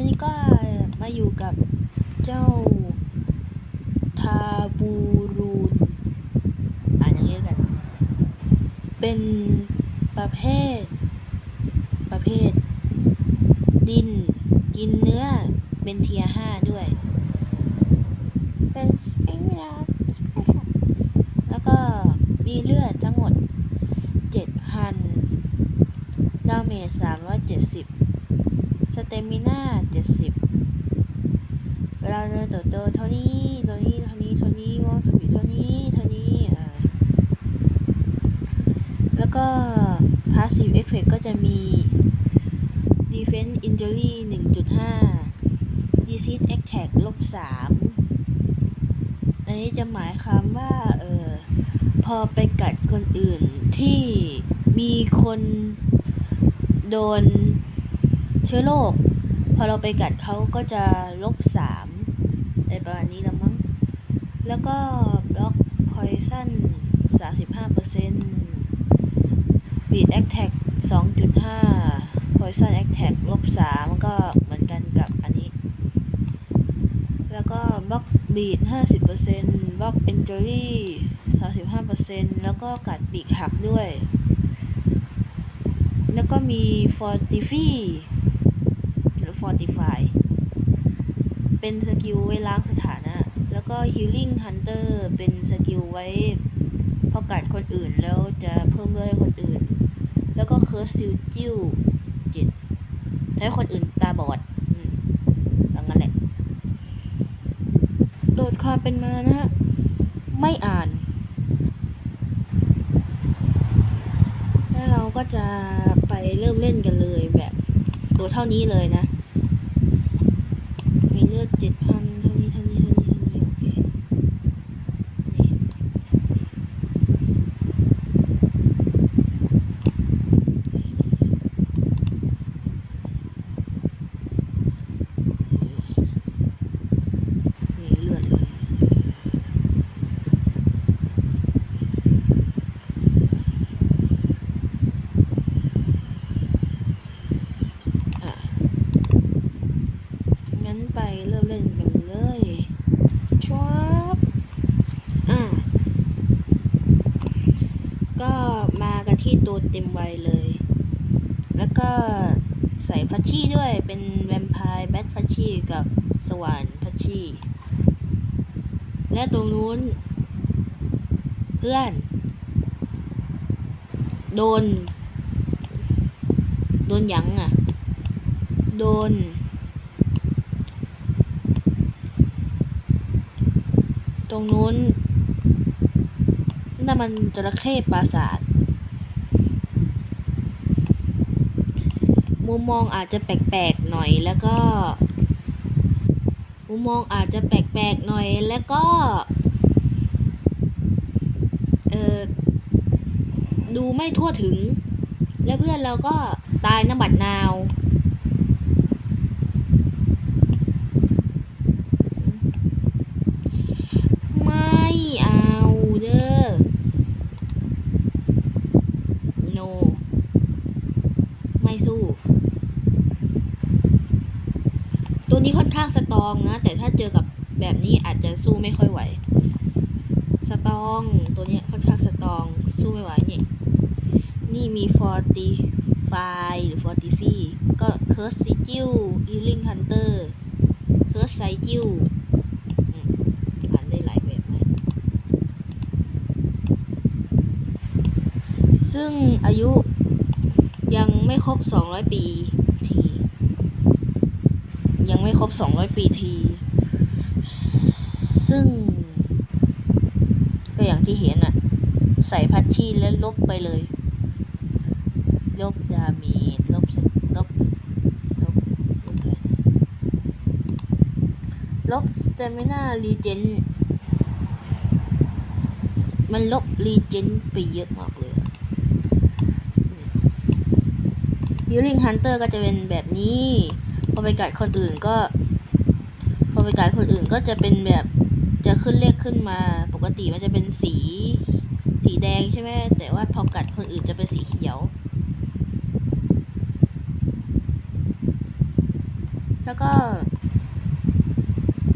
วันนี้ก็มาอยู่กับเจ้าทาบูรูนอ่านอย่างนี้กัน เป็นประเภท ประเภท ดิน กินเนื้อ เป็นเทียห้าด้วย เป็นสเปนลาสเปนแล้วก็มีเลือดทั้งหมดเจ็ดพันดาเมจสามร้อยเจ็ด สเตมิน่าเจ็ดสิบเวลาเดินเติบโตเท่านี้เท่านี้เท่านี้เท่านี้วองสปีดเท่านี้เท่านี้อ่าแล้วก็ passive effect ก็จะมี defense injury 1.5 disease attack ลบ3อันนี้จะหมายความว่าเออพอไปกัดคนอื่นที่มีคนโดน เชื้อโรคพอเราไปกัดเขาก็จะลบสามในประมาณนี้ละมั้ง แล้วก็บล็อกพอยซันสามสิบห้าเปอร์เซ็นต์บีดแอคแท็กสองจุดห้าพอยซันแอคแท็กลบสามก็เหมือนกันกับอันนี้ แล้วก็บล็อกบีดห้าสิบเปอร์เซ็นต์บล็อกเอนจอรี่สามสิบห้าเปอร์เซ็นต์แล้วก็กัดปีกหักด้วย แล้วก็มีฟอร์ติฟี Fortify เป็นสกิลไว้ล้างสถานะ แล้วก็ Healing Hunter เป็นสกิลไว้พอกัดคนอื่นแล้วจะเพิ่มเลือดให้คนอื่น แล้วก็ Curse s i l จิ้วจ็ดให้คนอื่นตาบอดอย่างนั้นแหละ โดดความเป็นมานะฮะไม่อ่าน แล้วเราก็จะไปเริ่มเล่นกันเลยแบบตัวเท่านี้เลยนะ เลือกเจ็ดพันเท่านี้เท่านี้เท่านี้เท่านี้โอเคนี่นี่เลือดเลยอะ งั้นไปเริ่มเล่นกันเลยชวบอะ ก็มากันที่ตัว เต็มวัยเลย แล้วก็ใส่พัชชี่ด้วยเป็นแวมไพร์แบทพัชชี่กับสวรรค์พัชชี่ และตรงนู้น เพื่อน โดน โดนยังอะ โดน ตรงนู้นน่ามันจระเข้ปราสาท มุมมองอาจจะแปลกๆหน่อยแล้วก็ มุมมองอาจจะแปลกๆหน่อยแล้วก็เออดูไม่ทั่วถึง และเพื่อนเราก็ตายน้ำบัดนาว ไม่เอาเด้อ no ไม่สู้ ตัวนี้ค่อนข้างสตองนะ แต่ถ้าเจอกับแบบนี้อาจจะสู้ไม่ค่อยไหว สตองตัวนี้ค่อนข้างสตอง สู้ไม่ไหวนี่นี่มี fortify หรือ fortify ก็ curse sigil healing hunter curse sigil อืมอ่านได้หลายแบบไหมซึ่งอายุยังไม่ครบ 200 ปี ยังไม่ครบ 200 ปีที ซึ่ง ก็อย่างที่เห็นอะใส่พัชชีแล้วลบไปเลย ลบดาเมจลบลบลบลบอะไรลบสเตมินารีเจนมันลบรีเจนไปเยอะมากเลยฮิลลิ่งฮันเตอร์ก็จะเป็นแบบนี้ อไปกัดคนอื่นก็ พอไปกัดคนอื่นก็จะเป็นแบบจะขึ้นเลขขึ้นมา ปกติมันจะเป็นสี สีแดงใช่ไหมแต่ว่าพอกัดคนอื่นจะเป็นสีเขียว แล้วก็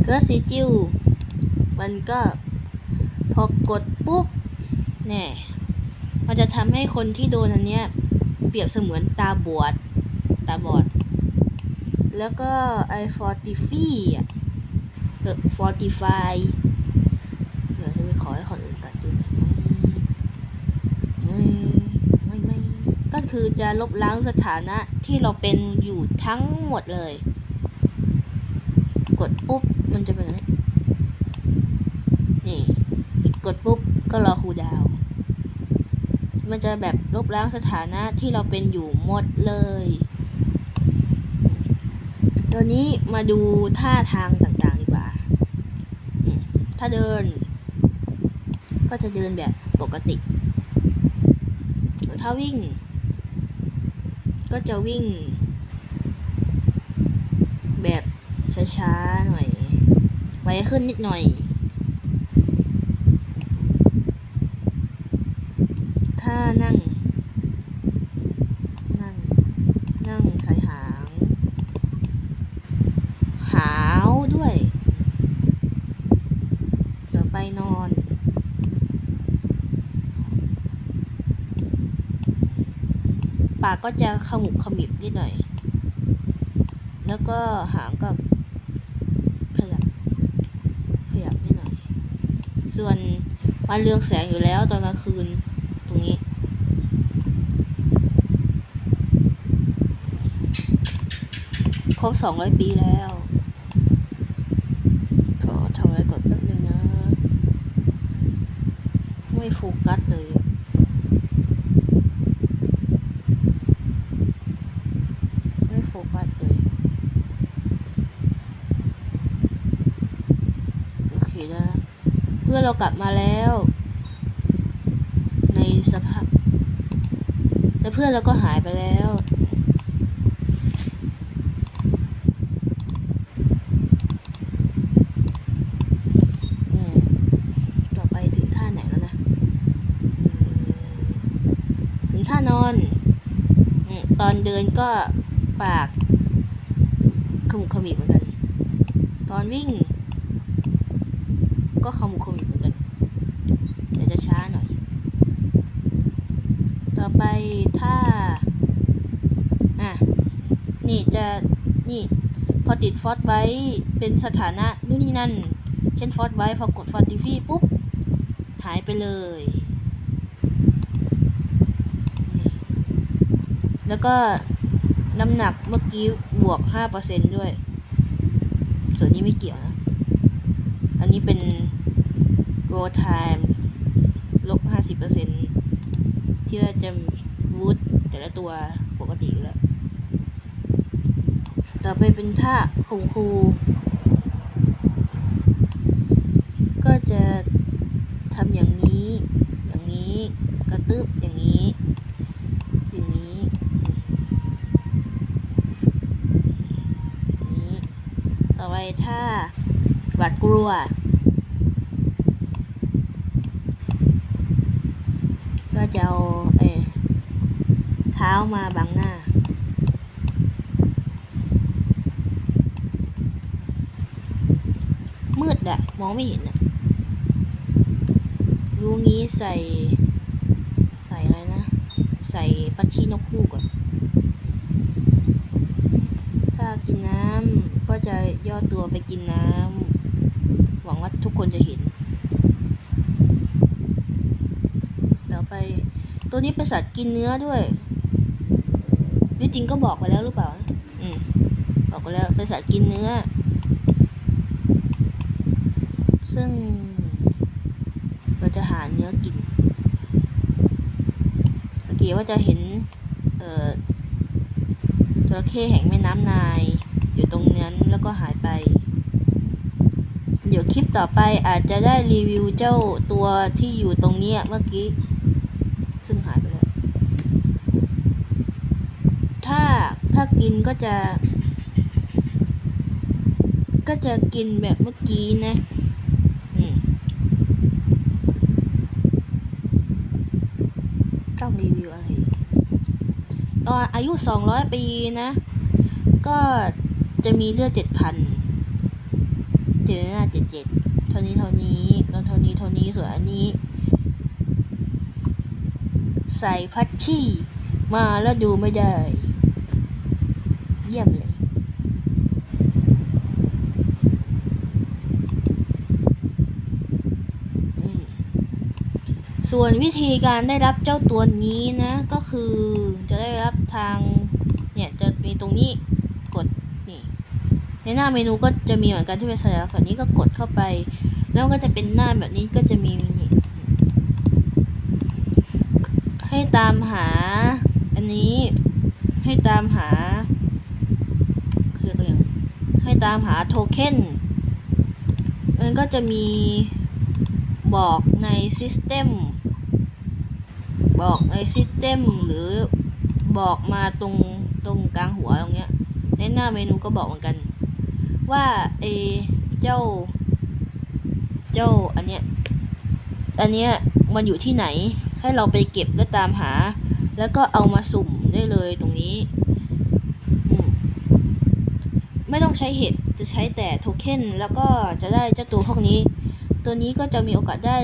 เกิร์ซีจิ้วมันก็พอกดปุ๊บแน่มันจะทำให้คนที่โดนอันเนี้ยเปรียบเสมือนตาบอด ตาบอด แล้วก็ไอฟอร์ติฟี่อะเออฟอร์ติฟายเดี๋ยวจะไปขอให้คนอื่นตัดดูไหมไม่ไม่ไม่ก็คือจะลบล้างสถานะที่เราเป็นอยู่ทั้งหมดเลย กดปุ๊บมันจะเป็นย่างนี้นี่ กดปุ๊บก็รอคูดาว มันจะแบบลบล้างสถานะที่เราเป็นอยู่หมดเลย ตอนนี้มาดูท่าทางต่างๆดีกว่า ถ้าเดิน ก็จะเดินแบบปกติ ถ้าวิ่ง ก็จะวิ่ง แบบช้าๆหน่อย ไวขึ้นนิดหน่อย ถ้านั่ง นั่ง นั่งสายหาง หาวด้วย ต่อไปนอน ปา ก็จะขมุบขมิบนิดหน่อย แล้วก็หางก็ขยับ ขยับนิดหน่อย ส่วนมันเรืองแสงอยู่แล้วตอนกลางคืนตรงนี้ครบสองร้อยปีแล้ว ขอทำอะไรก่อนแป๊บนึงนะ ไม่โฟกัสเลย ไม่โฟกัสเลย โอเคนะเพื่อนเรากลับมาแล้ว ในสภาพแต่เพื่อนเราก็หายไปแล้วต่อไปถึงท่าไหนแล้วนะอืมถึงท่านอน ตอนเดินก็ปากขมุขมิบเหมือนกัน ตอนวิ่ง ก็ขมุบขมิบเหมือนกันแต่จะช้าหน่อย ต่อไปถ้า อะ นี่จะนี่พอติดฟอสไว้เป็นสถานะนู่นนี่นั่น เช่นฟอสไว้พอกดฟอร์ติฟี่ปุ๊บ หายไปเลย แล้วก็น้ำหนักเมื่อกี้บวก 5%ด้วย ส่วนนี้ไม่เกี่ยวนะ อันนี้เป็น go time ลบ50%ที่ว่าจะวูดแต่ละตัวปกติแล้ว ต่อไปเป็นท่าคงคู ก็จะทำอย่างนี้ อย่างนี้ กระตึบอย่างนี้ อย่างนี้อย่างนี้ ต่อไปถ้า หวาดกลัว ก็จะเอาเอเท้ามาบังหน้า มืดอะมองไม่เห็นอะรู้งี้ใส่ ใส่อะไรนะ ใส่ปัชชีนกคู่ก่อนถ้ากินน้ำก็จะย่อตัวไปกินน้ำ หวังว่าทุกคนจะเห็นต่อไป ตัวนี้เป็นสัตว์กินเนื้อด้วยนี่จริงก็บอกไปแล้วหรือเปล่านะอืมบอกไปแล้วเป็นสัตว์กินเนื้อ ซึ่งเราจะหาเนื้อกินสังเกตว่าจะเห็น เอ่อจระเข้แห่งแม่น้ำนาย อยู่ตรงนั้นแล้วก็หายไปเดี๋ยวคลิปต่อไปอาจจะได้รีวิวเจ้าตัวที่อยู่ตรงนี้เมื่อกี้ ซึ่งหายไปแล้วถ้าถ้ากินก็จะ ก็จะกินแบบเมื่อกี้นะต้องรีวิวอะไรตอนอายุสองร้อยปีนะ ก็จะมีเลือด เจ็ดพันเจอหน้าเจ็ดเจ็ดเท่านี้เท่านี้แล้วเท่านี้เท่านี้ส่วนอันนี้ ใส่พัชชี่มาแล้วดูไม่ได้ เยี่ยมเลยส่วนวิธีการได้รับเจ้าตัวนี้นะ ก็คือจะได้รับทาง เนี่ย จะมีตรงนี้ ในหน้าเมนูก็จะมีเหมือนกันที่เป็นสัญลักษณ์แบบนี้ก็กดเข้าไป แล้วก็จะเป็นหน้าแบบนี้ก็จะมีนี่ให้ตามหา อันนี้ให้ตามหาเรียกว่อย่างให้ตามหาโทเค็นมันก็จะมีบอกในซิสเต็มบอกในซิสเต็มหรือบอกมาตรงตรงกลางหัวตรงเนี้ยในหน้าเมนูก็บอกเหมือนกัน ว่าเอเจ้า เจ้าอันเนี้ยอันเนี้ยมันอยู่ที่ไหนให้เราไปเก็บและตามหา แล้วก็เอามาสุ่มได้เลยตรงนี้ไม่ต้องใช้เห็ดจะใช้แต่โทเค็นแล้วก็จะได้เจ้าตัวพวกนี้ ตัวนี้ก็จะมีโอกาสได้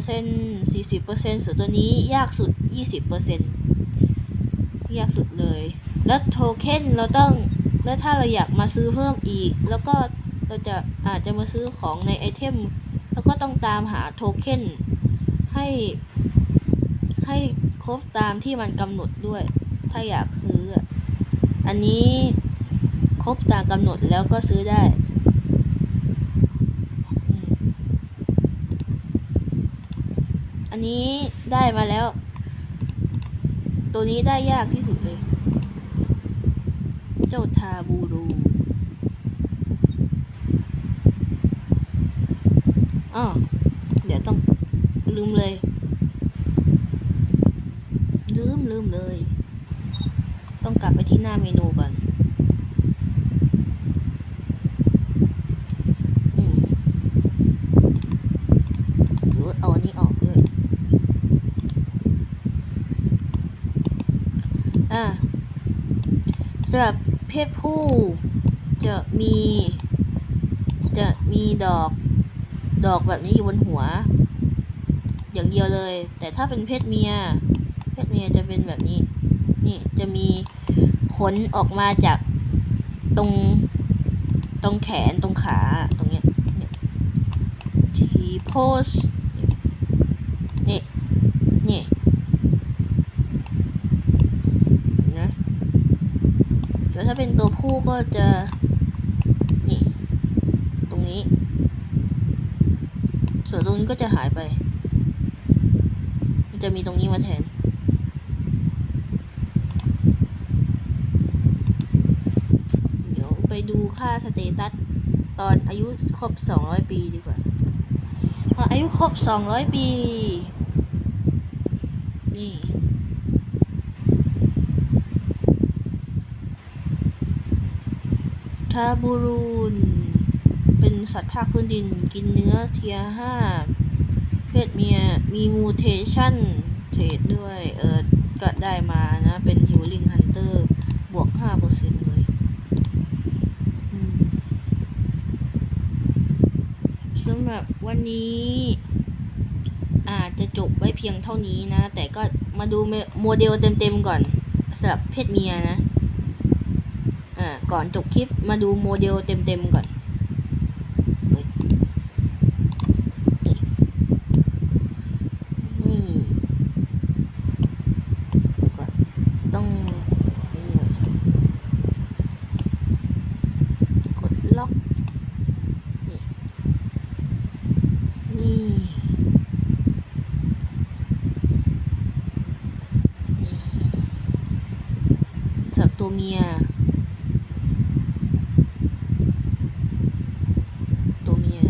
40% 40%ส่วนตัวนี้ยากสุด 20%ยากสุดเลย แล้วโทเค็นเราต้อง แล้วถ้าเราอยากมาซื้อเพิ่มอีก แล้วก็เราจะอาจจะมาซื้อของในไอเทม แล้วก็ต้องตามหาโทเค็นให้ให้ครบตามที่มันกำหนดด้วย ถ้าอยากซื้อ อันนี้ครบตามกำหนดแล้วก็ซื้อได้อันนี้ได้มาแล้ว ตัวนี้ได้ยากที่สุดเลย เจ้าทาบูรูอ้อเดี๋ยวต้องลืมเลย ลืมลืมเลย ต้องกลับไปที่หน้าเมนูก่อนอืมหรือเอาอันนี้ออกด้วยอะสำหรับ ศผู้จะมี จะมีดอก ดอกแบบนี้อยู่บนหัว อย่างเดียวเลย แต่ถ้าเป็นเพศเมีย เพศเมียจะเป็นแบบนี้ นี่จะมีขนออกมาจากตรงตรงแขนตรงขาตรงเนี้ยเนี่ยทีโพสนี่นี่นะแล้วถ้า เป็นตัวผู้ก็จะ นี่ ตรงนี้ ส่วนตรงนี้ก็จะหายไป มันจะมีตรงนี้มาแทน เดี๋ยวไปดูค่าสเตตัสตอนอายุครบ 200 ปีดีกว่า พออายุครบ 200 ปี นี่ ทา บูรูน เป็นสัตว์ภาคพื้นดิน กินเนื้อเทียห้า เพศเมีย มีมูเทชันเทรดด้วย เออก็ได้มานะ เป็นฮิวลิงฮันเตอร์ บวก 5%เลยสำหรับวันนี้อาจจะจบไว้เพียงเท่านี้นะ แต่ก็มาดูโมเดลเต็มๆก่อนสำหรับเพศเมียนะ ก่อนจบคลิปมาดูโมเดลเต็มๆก่อนนี่ก่อนต้องกดล็อกนี่นี่จับตัวเมีย ตัวเมีย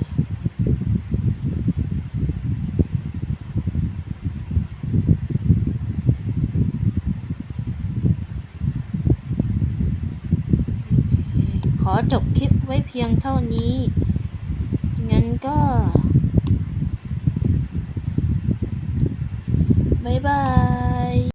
ขอจบคลิปไว้เพียงเท่านี้ งั้นก็ บ๊ายบาย